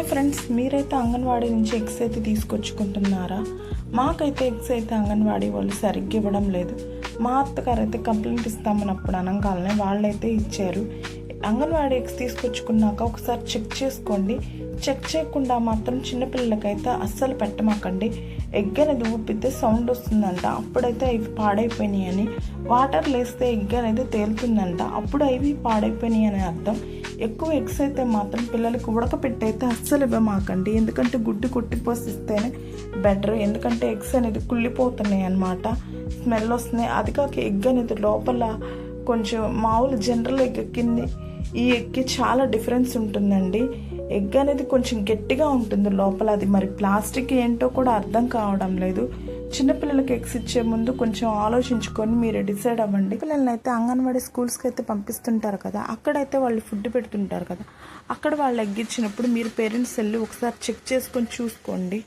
Hi friends మీరైతే అంగన్వాడీ నుంచి eggs అయితే తీసుకొచ్చుకుంటున్నారా? మాకైతే ఎగ్స్ అయితే అంగన్వాడీ వాళ్ళు సరిగ్గా ఇవ్వడం లేదు. మా అత్తగారు అయితే కంప్లైంట్ ఇస్తామన్నప్పుడు అనగానే వాళ్ళైతే ఇచ్చారు. అంగన్వాడీ ఎగ్స్ తీసుకొచ్చుకున్నాక ఒకసారి చెక్ చేసుకోండి. చెక్ చేయకుండా మాత్రం చిన్నపిల్లలకైతే అస్సలు పెట్టమాకండి. ఎగ్ అనేది ఊపితే సౌండ్ వస్తుందంట. అప్పుడైతే అవి పాడైపోయినాయి అని వాటర్ లేస్తే ఎగ్ అనేది తేలుతుందంట. అప్పుడు అవి పాడైపోయినాయి అని అర్థం. ఎక్కువ ఎగ్స్ అయితే మాత్రం పిల్లలకి ఉడకపెట్టి అయితే అస్సలు ఇవ్వమాకండి. ఎందుకంటే గుడ్డు కొట్టిపోసిస్తేనే బెటర్. ఎందుకంటే ఎగ్స్ అనేది కుళ్ళిపోతున్నాయి అన్నమాట. స్మెల్ వస్తున్నాయి అది కాక ఎగ్ అనేది లోపల కొంచెం మామూలు జనరల్ ఎగ్ కింది ఈ ఎగ్కి చాలా డిఫరెన్స్ ఉంటుందండి. ఎగ్ అనేది కొంచెం గట్టిగా ఉంటుంది లోపల. అది మరి ప్లాస్టిక్ ఏంటో కూడా అర్థం కావడం లేదు. చిన్నపిల్లలకి ఎగ్స్ ఇచ్చే ముందు కొంచెం ఆలోచించుకొని మీరు డిసైడ్ అవ్వండి. పిల్లల్ని అయితే అంగన్వాడీ స్కూల్స్కి అయితే పంపిస్తుంటారు కదా అక్కడైతే వాళ్ళు ఫుడ్ పెడుతుంటారు కదా అక్కడ వాళ్ళు ఎగ్ ఇచ్చినప్పుడు మీరు పేరెంట్స్ వెళ్ళి ఒకసారి చెక్ చేసుకొని చూసుకోండి.